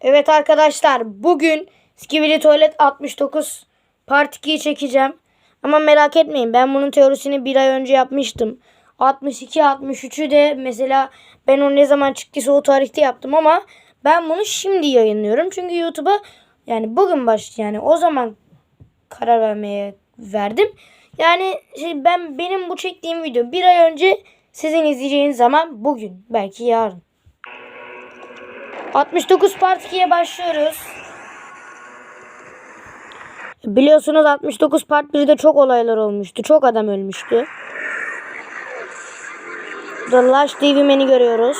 Evet arkadaşlar bugün Skibidi Tuvalet 69 Part 2'yi çekeceğim. Ama merak etmeyin ben bunun teorisini bir ay önce yapmıştım. 62 63'ü de mesela ben o ne zaman çıktıysa o tarihte yaptım ama ben bunu şimdi yayınlıyorum. Çünkü YouTube'a yani bugün baş yani o zaman karar vermeye verdim. Yani şey, ben benim bu çektiğim video bir ay önce sizin izleyeceğiniz zaman bugün belki yarın. 69 Part 2'ye başlıyoruz. Biliyorsunuz 69 Part 1'de çok olaylar olmuştu. Çok adam ölmüştü. The Lash TV Man'i görüyoruz.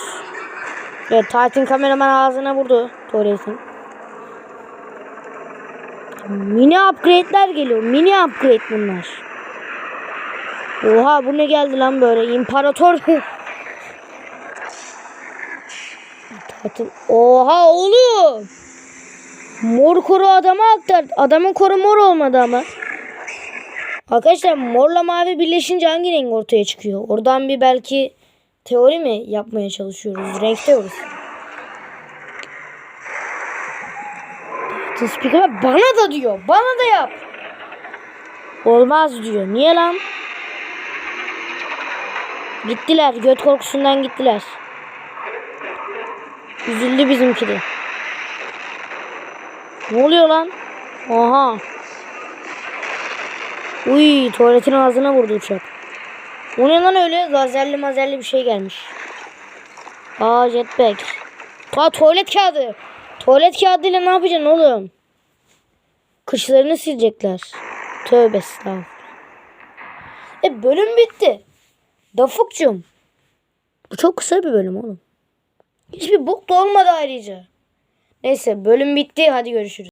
Evet Titan kameraman ağzına vurdu. Tuvaletin. Mini upgrade'ler geliyor. Mini upgrade bunlar. Oha bu ne geldi lan böyle? İmparator. Titan. Oha oğlum. Mor koru adama aktar. Adamın koru mor olmadı ama. Arkadaşlar morla mavi birleşince hangi renk ortaya çıkıyor? Oradan bir belki teori mi yapmaya çalışıyoruz? Renk teorisi. Speaker bana da diyor. Bana da yap. Olmaz diyor. Niye lan? Gittiler. Göt korkusundan gittiler. Üzüldü bizimki de. Ne oluyor lan? Oha. Uy tuvaletin ağzına vurdu uçak. O ne lan öyle? Lazerli mazerli bir şey gelmiş. Aa jetpack. Aa tuvalet kağıdı. Tuvalet kağıdıyla ne yapacaksın oğlum? Kışlarını silecekler. Tövbe estağfurullah. E bölüm bitti. Dafukcum. Bu çok kısa bir bölüm oğlum. Hiçbir bok da olmadı ayrıca. Neyse bölüm bitti. Hadi görüşürüz.